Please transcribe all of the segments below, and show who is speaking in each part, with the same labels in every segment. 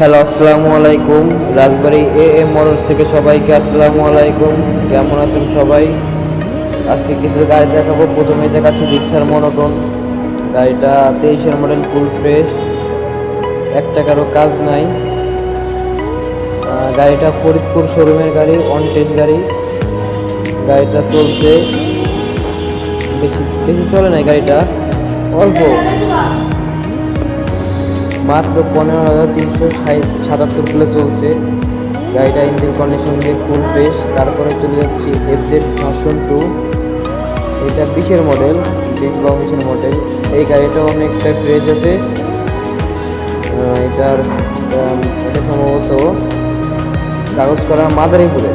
Speaker 1: Hello, আসসালামু আলাইকুম। রাজবাড়ি A M motors থেকে সবাইকে আসসালামু আলাইকুম। কেমন আছেন সবাই? আজকে কিছু গাড়ি দেখাবো। প্রথমে দেখাচ্ছি রিক্সার মনোটন। গাড়িটা তেইশের মডেল, ফুল ফ্রেশ। এক টাকারও কাজ নাই। গাড়িটা ফরিদপুর শোরুমের গাড়ি অন টেস্ট গাড়ি। গাড়িটা চলছে। বেশি বেশি চলে নাই গাড়িটা। অল্প। মাত্র পনেরো হাজার তিনশো সাতাত্তর কিলো চলছে। গাড়িটা ইঞ্জিন কন্ডিশন দিয়ে ফুল ফ্রেশ তারপরে চলে যাচ্ছি এফ জেড ভার্সন টু এটা বিশের মডেল বিশ বা উনিশের মডেল এই গাড়িটা অনেকটা ফ্রেশ আছে। এটার এটা সম্ভবত কাগজ করা মাদারীপুরে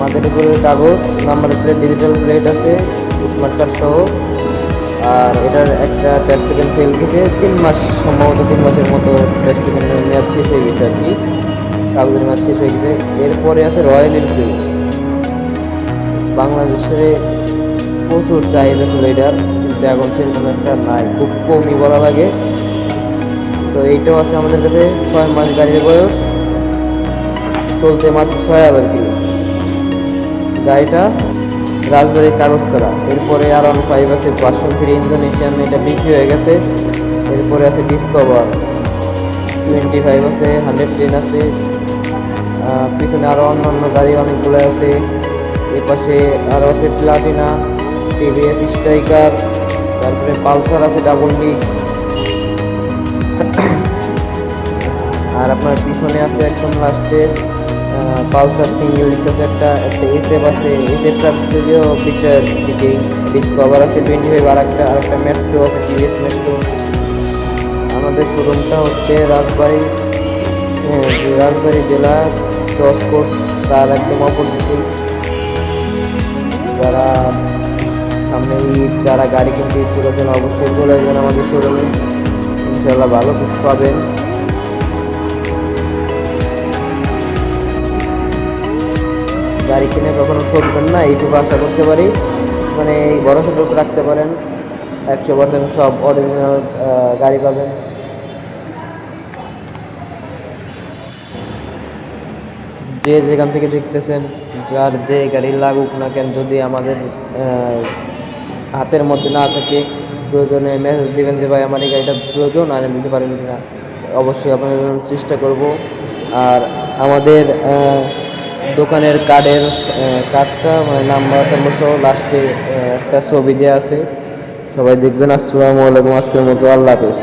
Speaker 1: মাদারীপুরের কাগজ নাম্বার প্লেট ডিজিটাল প্লেট আছে স্মার্ট কার্ড সহ। আর এটার একটা টেস্ট পেকেন্ট ফেল গেছে, তিন মাস সম্ভবত তিন মাসের মতো টেস্ট পেকেন্টের মেয়াদ শেষ হয়ে গেছে আর কি। কাগজের মেয়াদ শেষ হয়ে গেছে। এরপরে আছে রয়্যাল এনফিল্ড বাংলাদেশে প্রচুর চাহিদা ছিল এটার, কিন্তু এখন সেরকম একটা নাই। খুব কমই বলা লাগে। তো এইটাও আছে আমাদের কাছে। ছয় মাস গাড়ির বয়স। চলছে মাত্র ছয় হাজার কিলো। গাড়িটা রাজবাড়ির কাগজ করা। এরপরে আর ওয়ান ফাইভ আছে ভার্সন থ্রি ইন্দোনেশিয়ান, এটা বিক্রি হয়ে গেছে। এরপরে আছে ডিসকভার টোয়েন্টি ফাইভ আছে হান্ড্রেড টেন আছে। পিছনে আরও অন্যান্য গাড়ি অনেকগুলো আছে। এ পাশে আরও আছে প্লাটিনা টিভিএস স্ট্রাইকার তারপরে পালসার আছে ডাবল ডিস্ক আর আপনার পিছনে আছে একদম লাস্টে পালসার সিঙ্গেল ডিস্ক একটা একটা এসএফ আছে এসএফটা যদিও পিকচার দিকেই ডিসকভার আছে টোয়েন্টি ফাইভ আর একটা আরেকটা মেট্রো আছে টিভিএস মেট্রো আমাদের শোরুমটা হচ্ছে রাজবাড়ি রাজবাড়ি জেলা চসকোট তার একদম অপোজিটে যারা সামনে যারা গাড়ি কিনতে ইচ্ছুক আছেন, অবশ্যই চলে আসবেন আমাদের শোরুমে ইনশাল্লাহ ভালো কিছু পাবেন। গাড়ি কিনে কখনো ঠকবেন না, এইটুকু আশা করতে পারি। মানে এই ভরসাটুকু রাখতে পারেন। একশো পার্সেন্ট সব অরিজিনাল গাড়ি পাবেন। যে যেখান থেকে দেখতেছেন, যার যে গাড়ি লাগুক না কেন, যদি আমাদের হাতের মধ্যে না থাকে, প্রয়োজনে মেসেজ দেবেন যে, ভাই, আমার এই গাড়িটা প্রয়োজন আনে দিতে পারেন কিনা? অবশ্যই আপনাদের চেষ্টা করব। আর আমাদের দোকানের কার্ডের কার্ডটা মানে নাম্বার টাম্বার সহ লাস্টে একটা ছবি দেওয়া আছে। সবাই দেখবেন, আসসালামু আলাইকুম, আজকের মতো আল্লাহ হাফেজ।